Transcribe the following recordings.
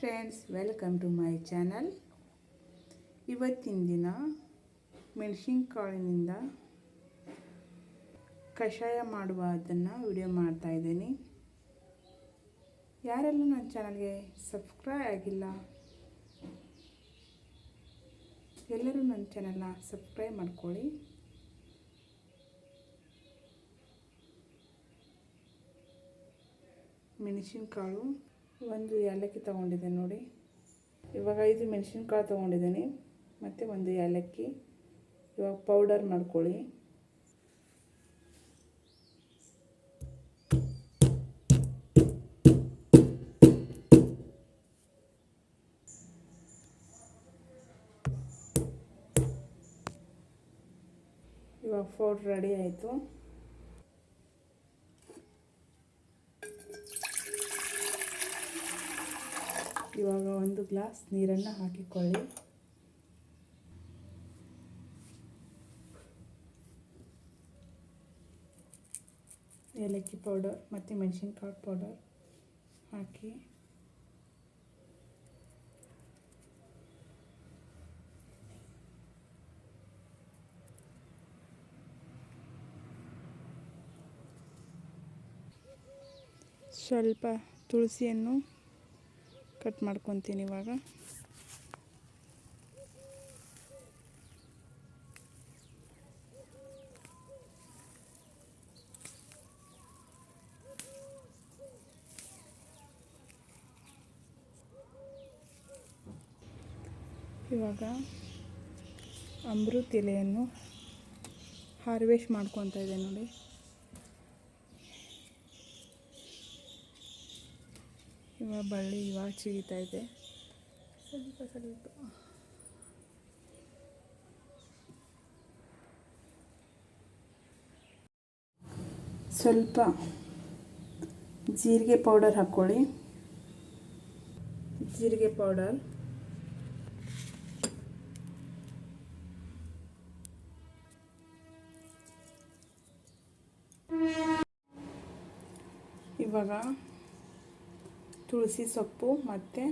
Friends welcome to my channel ಇವತ್ತಿನ ದಿನ ಮೆಣಸಿನ್ಕಾಳಿನಿಂದ ಕಷಾಯ ಮಾಡುವ ಅದನ್ನು ವಿಡಿಯೋ ಮಾಡ್ತಾ ಇದ್ದೀನಿ. ಯಾರೆಲ್ಲ ನನ್ನ ಚಾನಲ್ಗೆ ಸಬ್ಸ್ಕ್ರೈಬ್ ಆಗಿಲ್ಲ, ಎಲ್ಲರೂ ನನ್ನ ಚಾನಲ್ನ ಸಬ್ಸ್ಕ್ರೈಬ್ ಮಾಡ್ಕೊಳ್ಳಿ. ಮೆಣಸಿನ್ಕಾಳು ಒಂದು ಏಲಕ್ಕಿ ತೊಗೊಂಡಿದ್ದೆ ನೋಡಿ. ಇವಾಗ ಐದು ಮೆಣಸಿನ್ಕಾಳು ತೊಗೊಂಡಿದ್ದೀನಿ. ಮತ್ತು ಒಂದು ಏಲಕ್ಕಿ. ಇವಾಗ ಪೌಡರ್ ಮಾಡ್ಕೊಳ್ಳಿ. ಇವಾಗ ಪೌಡ್ರ್ ರೆಡಿ ಆಯಿತು. ಇವಾಗ ಒಂದು ಗ್ಲಾಸ್ ನೀರನ್ನು ಹಾಕಿಕೊಳ್ಳಿ. ಏಲಕ್ಕಿ ಪೌಡರ್ ಮತ್ತು ಮೆಣಸಿನ್ಕಾಯಿ ಪೌಡರ್ ಹಾಕಿ. ಸ್ವಲ್ಪ ತುಳಸಿಯನ್ನು ಕಟ್ ಮಾಡ್ಕೊತೀನಿ ಇವಾಗ. ಇವಾಗ ಅಮೃತ ಎಲೆಯನ್ನು ಹಾರ್ವೆಸ್ಟ್ ಮಾಡ್ಕೊತಾ ಇದೆ ನೋಡಿ. ಇವಾಗ ಬಳ್ಳಿ ಇವಾಗ ಚಿಗಿತಾ ಇದೆ. ಸ್ವಲ್ಪ ಸ್ವಲ್ಪ ಸ್ವಲ್ಪ ಜೀರಿಗೆ ಪೌಡರ್ ಹಾಕ್ಕೊಳ್ಳಿ ಜೀರಿಗೆ ಪೌಡರ್. ಇವಾಗ ತುಳಸಿ ಸೊಪ್ಪು ಮತ್ತು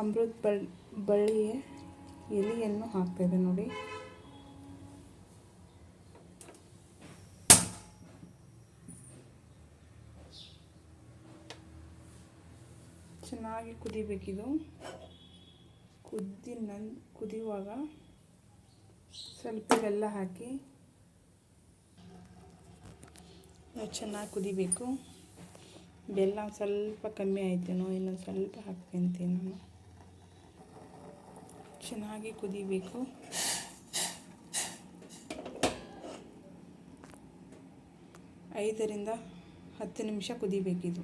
ಅಮೃತ ಬಳ್ಳಿ ಬಳ್ಳಿಯ ಎಲೆಯನ್ನು ಹಾಕ್ತಾಯಿದೆ ನೋಡಿ. ಚೆನ್ನಾಗಿ ಕುದಿಬೇಕಿದು. ಕುದ್ದಿ ನನ್, ಕುದಿಯುವಾಗ ಸ್ವಲ್ಪ ಬೆಲ್ಲ ಹಾಕಿ, ಚೆನ್ನಾಗಿ ಕುದಿಬೇಕು. ಬೆಲ್ಲ ಸ್ವಲ್ಪ ಕಮ್ಮಿ ಆಯ್ತೇನೋ ಇನ್ನೊಂದು ಸ್ವಲ್ಪ ಹಾಕ್ಕೊಂತೀನಿ ನಾನು. ಚೆನ್ನಾಗಿ ಕುದಿಬೇಕು. ಐದರಿಂದ ಹತ್ತು ನಿಮಿಷ ಕುದಿಬೇಕಿದು.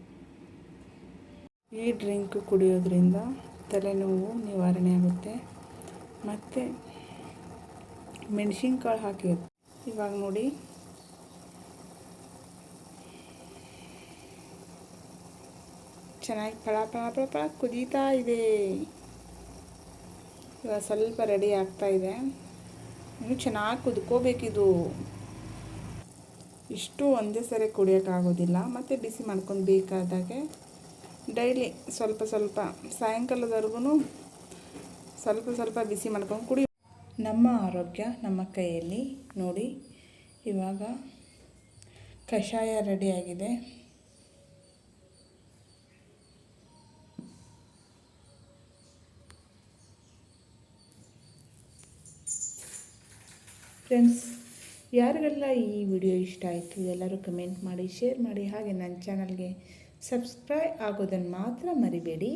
ಈ ಡ್ರಿಂಕ್ ಕುಡಿಯೋದ್ರಿಂದ ತಲೆನೋವು ನಿವಾರಣೆ ಆಗುತ್ತೆ. ಮತ್ತು ಮೆಣಸಿನ್ಕಾಳು ಹಾಕಿ ಇವಾಗ ನೋಡಿ ಚೆನ್ನಾಗಿ ಪಳ ಪಳ ಪಳ ಪಳ ಕುದೀತಾ ಇದೆ. ಇವಾಗ ಸ್ವಲ್ಪ ರೆಡಿ ಆಗ್ತಾ ಇದೆ. ಇನ್ನು ಚೆನ್ನಾಗಿ ಕುದ್ಕೋಬೇಕಿದು. ಇಷ್ಟು ಒಂದೇ ಸರಿ ಕುಡಿಯೋಕ್ಕಾಗೋದಿಲ್ಲ. ಮತ್ತು ಬಿಸಿ ಮಾಡ್ಕೊಂಡು ಬೇಕಾದಾಗೆ ಡೈಲಿ ಸ್ವಲ್ಪ ಸ್ವಲ್ಪ ಸಾಯಂಕಾಲದವರೆಗೂ ಸ್ವಲ್ಪ ಸ್ವಲ್ಪ ಬಿಸಿ ಮಾಡ್ಕೊಂಡು ಕುಡಿ. ನಮ್ಮ ಆರೋಗ್ಯ ನಮ್ಮ ಕೈಯಲ್ಲಿ ನೋಡಿ ಇವಾಗ ಕಷಾಯ ರೆಡಿಯಾಗಿದೆ ಫ್ರೆಂಡ್ಸ್ ಯಾರಿಗೆಲ್ಲ ಈ ವಿಡಿಯೋ ಇಷ್ಟ ಆಯಿತು, ಎಲ್ಲರೂ ಕಮೆಂಟ್ ಮಾಡಿ ಶೇರ್ ಮಾಡಿ, ಹಾಗೆ ನನ್ನ ಚಾನಲ್ಗೆ ಸಬ್ಸ್ಕ್ರೈಬ್ ಆಗೋದನ್ನು ಮಾತ್ರ ಮರಿಬೇಡಿ.